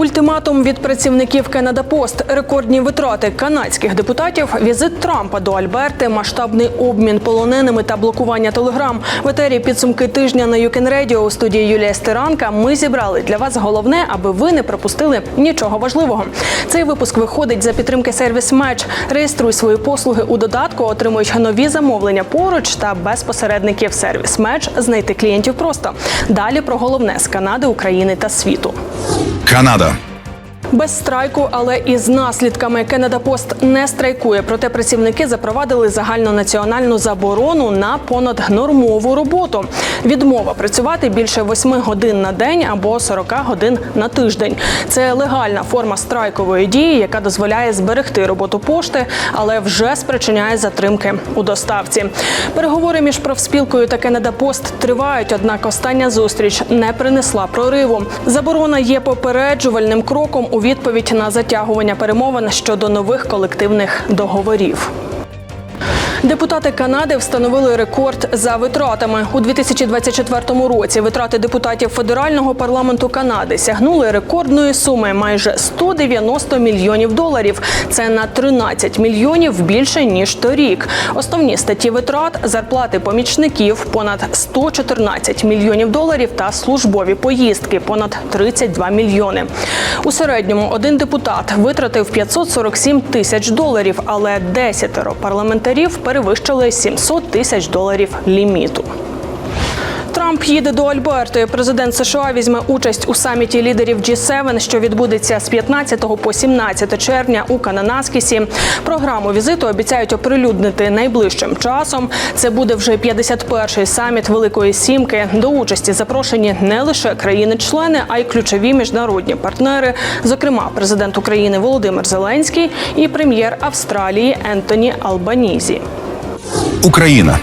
Ультиматум від працівників Post, рекордні витрати канадських депутатів, візит Трампа до Альберти, масштабний обмін полоненими та блокування телеграм. В етері підсумки тижня на Can Radio у студії Юлія Стиранка. Ми зібрали для вас головне, аби ви не пропустили нічого важливого. Цей випуск виходить за підтримки сервіс Меч. Реєструй свої послуги у додатку, отримують нові замовлення поруч та без посередників. Сервіс Меч знайти клієнтів просто. Далі про головне з Канади, України та світу. Canadá. Без страйку, але із наслідками Canada Post не страйкує. Проте працівники запровадили загальнонаціональну заборону на понаднормову роботу. Відмова працювати більше 8 годин на день або 40 годин на тиждень. Це легальна форма страйкової дії, яка дозволяє зберегти роботу пошти, але вже спричиняє затримки у доставці. Переговори між профспілкою та Canada Post тривають, однак остання зустріч не принесла прориву. Заборона є попереджувальним кроком у відповідь на затягування перемовин щодо нових колективних договорів. Депутати Канади встановили рекорд за витратами у 2024 році. Витрати депутатів федерального парламенту Канади сягнули рекордної суми майже 190 мільйонів доларів. Це на 13 мільйонів більше ніж торік. Основні статті витрат зарплати помічників понад 114 мільйонів доларів та службові поїздки понад 32 мільйони. У середньому один депутат витратив 547 тисяч доларів, але десятеро парламентарів перевищили 700 тисяч доларів ліміту. Трамп їде до Альберти. Президент США візьме участь у саміті лідерів G7, що відбудеться з 15 по 17 червня у Кананаскісі. Програму візиту обіцяють оприлюднити найближчим часом. Це буде вже 51-й саміт Великої Сімки. До участі запрошені не лише країни-члени, а й ключові міжнародні партнери, зокрема президент України Володимир Зеленський і прем'єр Австралії Ентоні Албанізі. Україна.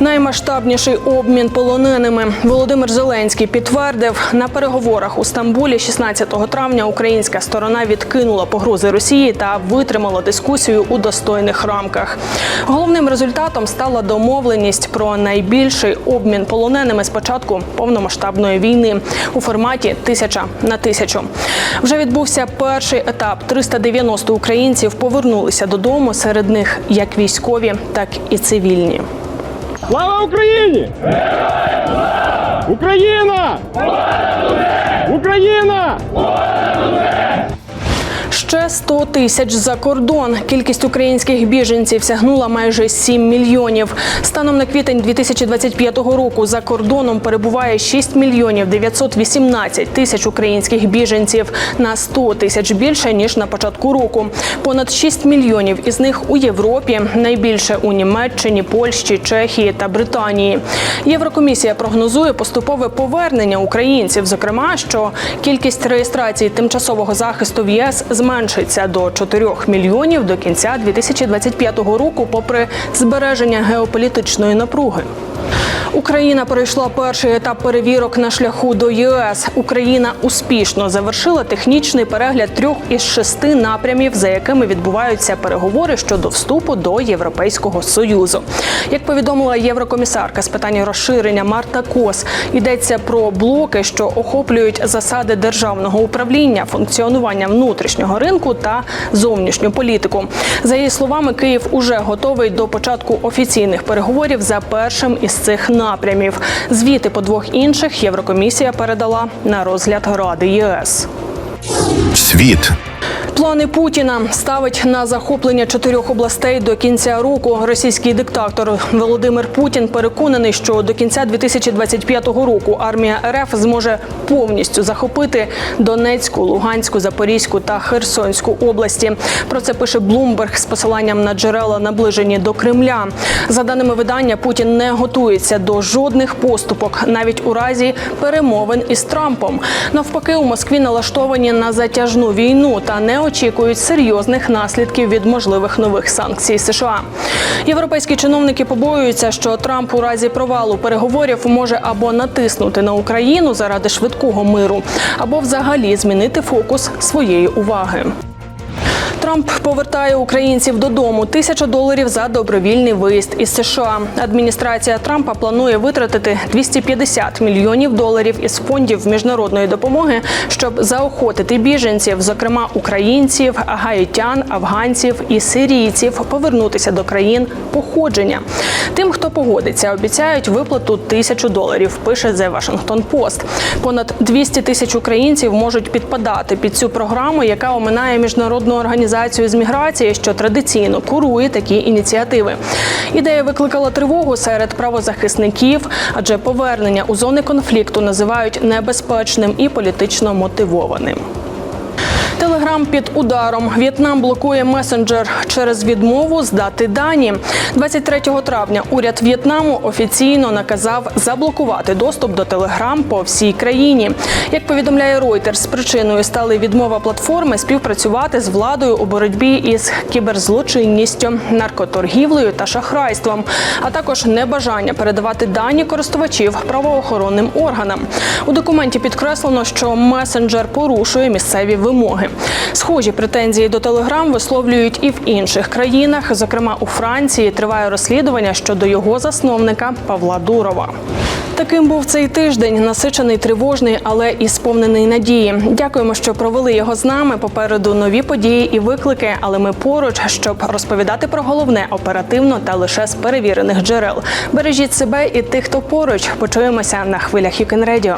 Наймасштабніший обмін полоненими Володимир Зеленський підтвердив на переговорах у Стамбулі 16 травня. Українська сторона відкинула погрози Росії та витримала дискусію у достойних рамках. Головним результатом стала домовленість про найбільший обмін полоненими з початку повномасштабної війни у форматі тисяча на тисячу. Вже відбувся перший етап. 390 українців повернулися додому. Серед них як військові, так і цивільні. Слава Україні! Україна! Україна! Ще 100 тисяч за кордон. Кількість українських біженців сягнула майже 7 мільйонів. Станом на квітень 2025 року за кордоном перебуває 6 мільйонів 918 тисяч українських біженців на 100 тисяч більше ніж на початку року. Понад 6 мільйонів із них у Європі, найбільше у Німеччині, Польщі, Чехії та Британії. Єврокомісія прогнозує поступове повернення українців. Зокрема, що кількість реєстрацій тимчасового захисту в ЄС зменшиться до 4 мільйонів до кінця 2025 року, попри збереження геополітичної напруги. Україна пройшла перший етап перевірок на шляху до ЄС. Україна успішно завершила технічний перегляд трьох із шести напрямів, за якими відбуваються переговори щодо вступу до Європейського союзу. Як повідомила єврокомісарка з питань розширення Марта Кос, йдеться про блоки, що охоплюють засади державного управління, функціонування внутрішнього ринку та зовнішню політику. За її словами, Київ уже готовий до початку офіційних переговорів за першим із цих напрямів. Звіти по двох інших Єврокомісія передала на розгляд Ради ЄС. Світ. Плани Путіна ставить на захоплення чотирьох областей до кінця року. Російський диктатор Володимир Путін переконаний, що до кінця 2025 року армія РФ зможе повністю захопити Донецьку, Луганську, Запорізьку та Херсонську області. Про це пише Блумберг з посиланням на джерела, наближені до Кремля. За даними видання, Путін не готується до жодних поступок, навіть у разі перемовин із Трампом. Навпаки, у Москві налаштовані на затяжну війну та не очікують серйозних наслідків від можливих нових санкцій США. Європейські чиновники побоюються, що Трамп у разі провалу переговорів може або натиснути на Україну заради швидкого миру, або взагалі змінити фокус своєї уваги. Трамп повертає українців додому. Тисяча доларів за добровільний виїзд із США. Адміністрація Трампа планує витратити 250 мільйонів доларів із фондів міжнародної допомоги, щоб заохотити біженців, зокрема українців, гаїтян, афганців і сирійців, повернутися до країн походження. Тим, хто погодиться, обіцяють виплату тисячу доларів. Пише The Washington Post. Понад 200 тисяч українців можуть підпадати під цю програму, яка оминає міжнародну організацію з міграції, що традиційно курує такі ініціативи. Ідея викликала тривогу серед правозахисників, адже повернення у зони конфлікту називають небезпечним і політично мотивованим. Телеграм під ударом. В'єтнам блокує месенджер через відмову здати дані. 23 травня уряд В'єтнаму офіційно наказав заблокувати доступ до Телеграм по всій країні. Як повідомляє Reuters, причиною стали відмова платформи співпрацювати з владою у боротьбі із кіберзлочинністю, наркоторгівлею та шахрайством, а також небажання передавати дані користувачів правоохоронним органам. У документі підкреслено, що месенджер порушує місцеві вимоги. Схожі претензії до Телеграм висловлюють і в інших країнах. Зокрема, у Франції триває розслідування щодо його засновника Павла Дурова. Таким був цей тиждень, насичений, тривожний, але і сповнений надії. Дякуємо, що провели його з нами. Попереду нові події і виклики. Але ми поруч, щоб розповідати про головне оперативно та лише з перевірених джерел. Бережіть себе і тих, хто поруч. Почуємося на хвилях Юкен Radio.